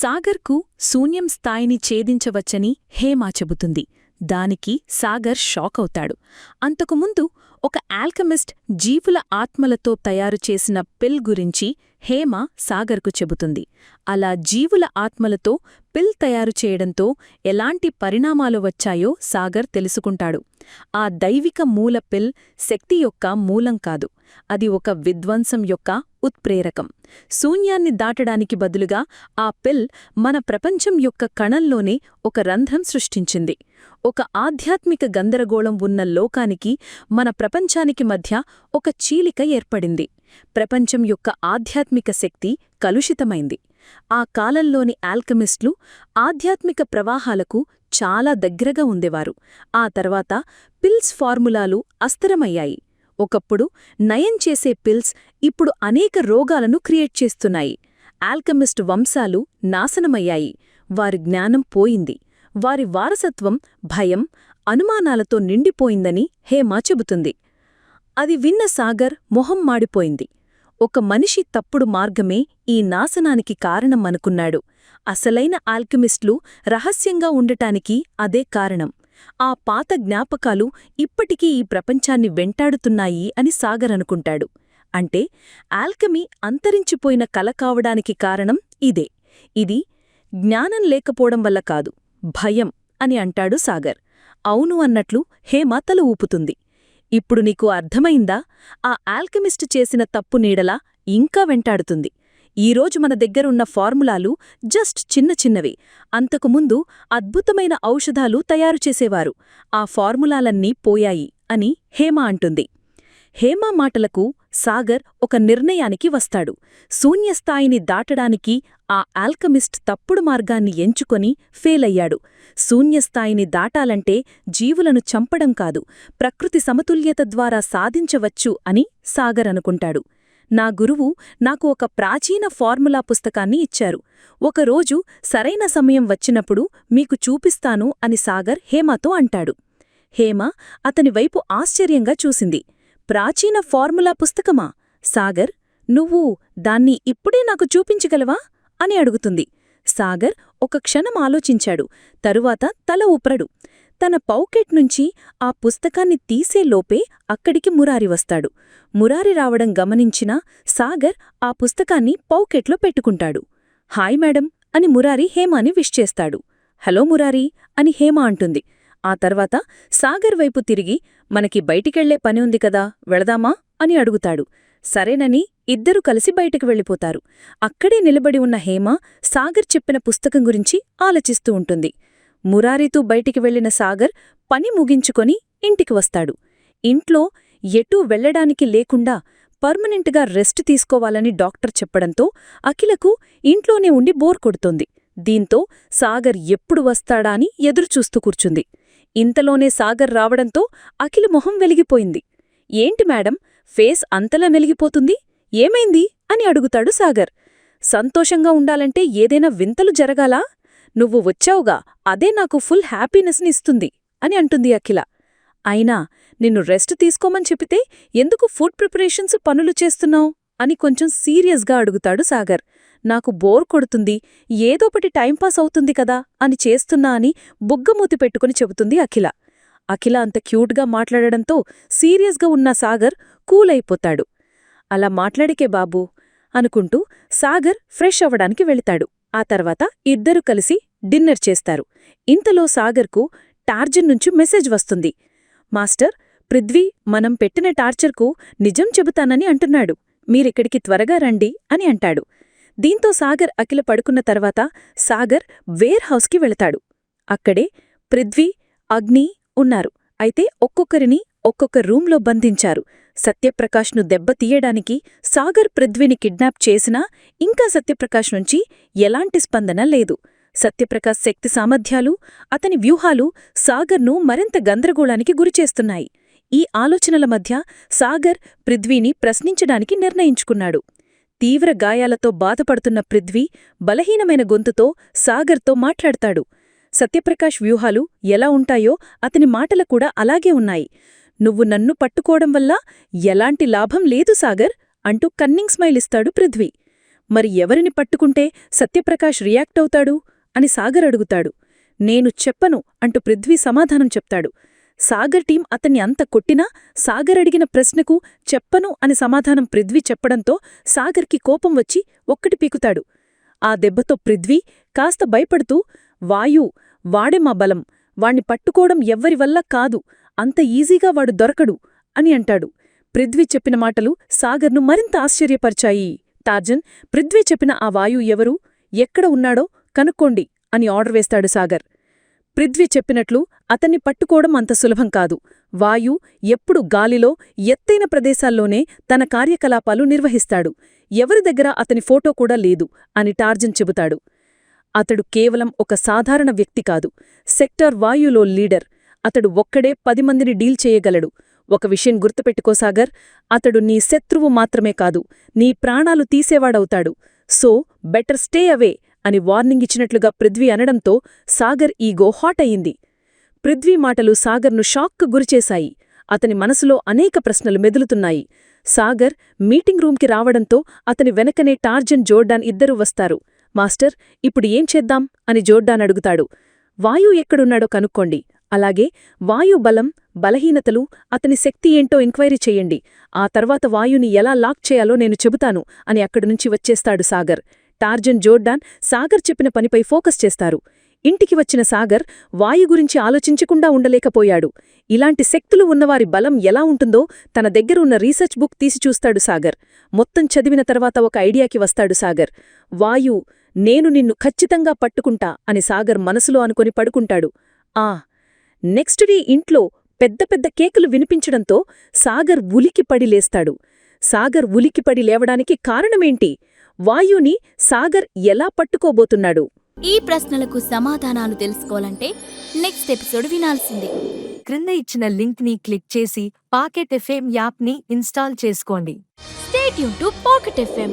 సాగర్కు శూన్యం స్థాయిని ఛేదించవచ్చని హేమా చెబుతుంది. దానికి సాగర్ షాకవుతాడు. అంతకుముందు ఒక ఆల్కమిస్ట్ జీవుల ఆత్మలతో తయారు చేసిన పిల్ గురించి హేమ సాగర్కు చెబుతుంది. అలా జీవుల ఆత్మలతో పిల్ తయారు చేయడంతో ఎలాంటి పరిణామాలు వచ్చాయో సాగర్ తెలుసుకుంటాడు. ఆ దైవిక మూల పిల్ శక్తి యొక్క మూలం కాదు. అది ఒక విధ్వంసం యొక్క ఉత్ప్రేరకం. శూన్యాన్ని దాటడానికి బదులుగా ఆ పిల్ మన ప్రపంచం యొక్క కణంలోనే ఒక రంధ్రం సృష్టించింది. ఒక ఆధ్యాత్మిక గందరగోళం ఉన్న లోకానికి మన ప్రపంచానికి మధ్య ఒక చీలిక ఏర్పడింది. ప్రపంచం యొక్క ఆధ్యాత్మిక శక్తి కలుషితమైంది. ఆ కాలంలోని ఆల్కమిస్టులు ఆధ్యాత్మిక ప్రవాహాలకు చాలా దగ్గరగా ఉండేవారు. ఆ తర్వాత పిల్స్ ఫార్ములాలు అస్థిరమయ్యాయి. ఒకప్పుడు నయం చేసే పిల్స్ ఇప్పుడు అనేక రోగాలను క్రియేట్ చేస్తున్నాయి. ఆల్కమిస్ట్ వంశాలు నాశనమయ్యాయి. వారి జ్ఞానం పోయింది. వారి వారసత్వం భయం అనుమానాలతో నిండిపోయిందని హేమా చెబుతుంది. అది విన్న సాగర్ మొహం మాడిపోయింది. ఒక మనిషి తప్పుడు మార్గమే ఈ నాశనానికి కారణం అనుకున్నాడు అసలైన ఆల్కెమిస్టులు రహస్యంగా ఉండటానికి అదే కారణం. ఆ పాత జ్ఞాపకాలు ఇప్పటికీ ఈ ప్రపంచాన్ని వెంటాడుతున్నాయి అని సాగర్ అనుకుంటాడు. అంటే ఆల్కెమీ అంతరించిపోయిన కల కావడానికి కారణం ఇదే. ఇది జ్ఞానం లేకపోవడం వల్ల కాదు భయం అని అంటాడు సాగర్. అవును అన్నట్లు హేమ తల ఊపుతుంది. ఇప్పుడు నీకు అర్థమైందా? ఆ ఆల్కెమిస్ట్ చేసిన తప్పు నీడలా ఇంకా వెంటాడుతుంది. ఈరోజు మన దగ్గరున్న ఫార్ములాలు జస్ట్ చిన్న చిన్నవి. అంతకుముందు అద్భుతమైన ఔషధాలు తయారు చేసేవారు. ఆ ఫార్ములాలన్నీ పోయాయి అని హేమ అంటుంది. హేమ మాటలకు సాగర్ ఒక నిర్ణయానికి వస్తాడు. శూన్యస్థాయిని దాటడానికి ఆ ఆల్కమిస్ట్ తప్పుడు మార్గాన్ని ఎంచుకొని ఫెయిలయ్యాడు. శూన్యస్థాయిని దాటాలంటే జీవులను చంపడం కాదు ప్రకృతి సమతుల్యత ద్వారా సాధించవచ్చు అని సాగర్ అనుకుంటాడు. నా గురువు నాకు ఒక ప్రాచీన ఫార్ములా పుస్తకాన్ని ఇచ్చారు. ఒకరోజు సరైన సమయం వచ్చినప్పుడు మీకు చూపిస్తాను అని సాగర్ హేమాతో అంటాడు. హేమ అతని వైపు ఆశ్చర్యంగా చూసింది. ప్రాచీన ఫార్ములా పుస్తకమా? సాగర్ నువ్వు దాన్ని ఇప్పుడే నాకు చూపించగలవా? అని అడుగుతుంది. సాగర్ ఒక క్షణం ఆలోచించాడు. తరువాత తల ఊపరడు. తన పౌకెట్ నుంచి ఆ పుస్తకాన్ని తీసేలోపే అక్కడికి మురారి వస్తాడు. మురారి రావడం గమనించిన సాగర్ ఆ పుస్తకాన్ని పౌకెట్లో పెట్టుకుంటాడు. హాయ్ మేడం అని మురారి హేమాని విష్ చేస్తాడు. హలో మురారి అని హేమ అంటుంది. ఆ తర్వాత సాగర్ వైపు తిరిగి మనకి బయటికెళ్ళే పని ఉంది కదా వెళదామా? అని అడుగుతాడు. సరేనని ఇద్దరూ కలిసి బయటకు వెళ్ళిపోతారు. అక్కడే నిలబడి ఉన్న హేమ సాగర్ చెప్పిన పుస్తకం గురించి ఆలోచిస్తూ ఉంటుంది. మురారితో బయటికి వెళ్ళిన సాగర్ పని ముగించుకొని ఇంటికి వస్తాడు. ఇంట్లో ఎటూ వెళ్ళడానికి లేకుండా పర్మనెంట్గా రెస్ట్ తీసుకోవాలని డాక్టర్ చెప్పడంతో అఖిలకు ఇంట్లోనే ఉండి బోర్ కొడుతోంది. దీంతో సాగర్ ఎప్పుడు వస్తాడా అని ఎదురుచూస్తూ కూర్చుంది. ఇంతలోనే సాగర్ రావడంతో అఖిల మొహం వెలిగిపోయింది. ఏంటి మేడం ఫేస్ అంతలా మెలిగిపోతుంది? ఏమైంది? అని అడుగుతాడు సాగర్. సంతోషంగా ఉండాలంటే ఏదైనా వింతలు జరగాలా? నువ్వు వచ్చావుగా అదే నాకు ఫుల్ హ్యాపీనెస్ని ఇస్తుంది అని అంటుంది అఖిల. అయినా నిన్ను రెస్ట్ తీసుకోమని చెప్పితే ఎందుకు ఫుడ్ ప్రిపరేషన్స్ పనులు చేస్తున్నావు? అని కొంచెం సీరియస్గా అడుగుతాడు సాగర్. నాకు బోర్ కొడుతుంది ఏదోపటి టైంపాస్ అవుతుంది కదా అని చేస్తున్నా అని బుగ్గమూతి పెట్టుకుని చెబుతుంది అఖిల. అఖిల అంత క్యూట్గా మాట్లాడడంతో సీరియస్గా ఉన్న సాగర్ కూల్ అయిపోతాడు అలా మాట్లాడికే బాబూ అనుకుంటూ సాగర్ ఫ్రెష్ అవ్వడానికి వెళతాడు. ఆ తర్వాత ఇద్దరు కలిసి డిన్నర్ చేస్తారు. ఇంతలో సాగర్కు టార్జన్ నుంచి మెసేజ్ వస్తుంది. మాస్టర్ పృథ్వీ మనం పెట్టిన టార్చర్కు నిజం చెబుతానని అంటున్నాడు. మీరిక్కడికి త్వరగా రండి అని అంటాడు. దీంతో సాగర్ అఖిల పడుకున్న తర్వాత సాగర్ వేర్ హౌస్కి వెళతాడు. అక్కడే పృథ్వీ అగ్ని ఉన్నారు. అయితే ఒక్కొక్కరిని ఒక్కొక్క రూంలో బంధించారు. సత్యప్రకాష్ను దెబ్బతీయడానికి సాగర్ పృథ్వీని కిడ్నాప్ చేసినా ఇంకా సత్యప్రకాష్ నుంచి ఎలాంటి స్పందన లేదు. సత్యప్రకాష్ శక్తి సామర్థ్యాలు అతని వ్యూహాలు సాగర్ను మరింత గందరగోళానికి గురిచేస్తున్నాయి. ఈ ఆలోచనల మధ్య సాగర్ పృథ్వీని ప్రశ్నించడానికి నిర్ణయించుకున్నాడు. తీవ్ర గాయాలతో బాధపడుతున్న పృథ్వీ బలహీనమైన గొంతుతో సాగర్తో మాట్లాడతాడు. సత్యప్రకాష్ వ్యూహాలు ఎలా ఉంటాయో అతని మాటలు కూడా అలాగే ఉన్నాయి. నువ్వు నన్ను పట్టుకోవడం వల్ల ఎలాంటి లాభం లేదు సాగర్ అంటూ కన్నింగ్ స్మైల్ ఇస్తాడు పృథ్వీ. మరి ఎవరిని పట్టుకుంటే సత్యప్రకాష్ రియాక్ట్ అవుతాడు? అని సాగర్ అడుగుతాడు. నేను చెప్పను అంటూ పృథ్వీ సమాధానం చెప్తాడు. సాగర్ టీం అతన్ని అంత కొట్టినా సాగర్ అడిగిన ప్రశ్నకు చెప్పను అని సమాధానం పృథ్వీ చెప్పడంతో సాగర్కి కోపం వచ్చి ఒక్కటి పీకుతాడు. ఆ దెబ్బతో పృథ్వీ కాస్త భయపడుతూ వాయు వాడే మా బలం. వాణ్ణి పట్టుకోవడం ఎవ్వరివల్ల కాదు. అంత ఈజీగా వాడు దొరకడు అని అంటాడు. పృథ్వీ చెప్పిన మాటలు సాగర్ను మరింత ఆశ్చర్యపరిచాయి. టార్జన్ పృథ్వీ చెప్పిన ఆ వాయు ఎవరు? ఎక్కడ ఉన్నాడో కనుక్కోండి అని ఆర్డర్ వేస్తాడు సాగర్. పృథ్వీ చెప్పినట్లు అతన్ని పట్టుకోవడం అంత సులభం కాదు. వాయు ఎప్పుడు గాలిలో ఎత్తైన ప్రదేశాల్లోనే తన కార్యకలాపాలు నిర్వహిస్తాడు. ఎవరి దగ్గర అతని ఫోటో కూడా లేదు అని టార్జన్ చెబుతాడు. అతడు కేవలం ఒక సాధారణ వ్యక్తి కాదు. సెక్టార్ వాయులో లీడర్. అతడు ఒక్కడే పది మందిని డీల్ చేయగలడు. ఒక విషయం గుర్తుపెట్టుకో సాగర్ అతడు నీ శత్రువు మాత్రమే కాదు నీ ప్రాణాలు తీసేవాడవుతాడు. సో బెటర్ స్టే అవే అని వార్నింగ్ ఇచ్చినట్లుగా పృథ్వీ అనడంతో సాగర్ ఈగో హాట్ అయింది పృథ్వీ మాటలు సాగర్ను షాక్కు గురిచేశాయి. అతని మనసులో అనేక ప్రశ్నలు మెదులుతున్నాయి. సాగర్ మీటింగ్ రూంకి రావడంతో అతని వెనకనే టార్జన్ జోర్డాన్ ఇద్దరూ వస్తారు. మాస్టర్ ఇప్పుడు ఏం చేద్దాం? అని జోర్డాన్ అడుగుతాడు. వాయు ఎక్కడున్నాడో కనుక్కోండి. అలాగే వాయు బలం బలహీనతలు అతని శక్తి ఏంటో ఎంక్వైరీ చెయ్యండి ఆ తర్వాత వాయుని ఎలా లాక్ చేయాలో నేను చెబుతాను అని అక్కడినుంచి వచ్చేస్తాడు సాగర్. టార్జన్ జోర్డాన్ సాగర్ చెప్పిన పనిపై ఫోకస్ చేస్తారు. ఇంటికి వచ్చిన సాగర్ వాయు గురించి ఆలోచించకుండా ఉండలేకపోయాడు. ఇలాంటి శక్తులు ఉన్నవారి బలం ఎలా ఉంటుందో తన దగ్గర ఉన్న రీసెర్చ్ బుక్ తీసి చూస్తాడు సాగర్. మొత్తం చదివిన తర్వాత ఒక ఐడియాకి వస్తాడు సాగర్. వాయు నేను నిన్ను ఖచ్చితంగా పట్టుకుంటా అని సాగర్ మనసులో అనుకొని పడుకుంటాడు. ఆ నెక్స్ట్ డే ఇంట్లో పెద్ద పెద్ద కేకులు వినిపించడంతో సాగర్ ఉలికిపడి లేస్తాడు. సాగర్ ఉలికిపడి లేవడానికి కారణమేంటి? వాయుని సాగర్ ఎలా పట్టుకోబోతున్నాడు? ఈ ప్రశ్నలకు సమాధానాలు తెలుసుకోవాలంటే నెక్స్ట్ ఎపిసోడ్ వినాల్సిందే. క్రింద ఇచ్చిన లింక్ని క్లిక్ చేసి పాకెట్ ఎఫ్ఎం యాప్ని ఇన్స్టాల్ చేసుకోండి. స్టేట్ యూన్ టు పాకెట్ ఎఫ్ఎం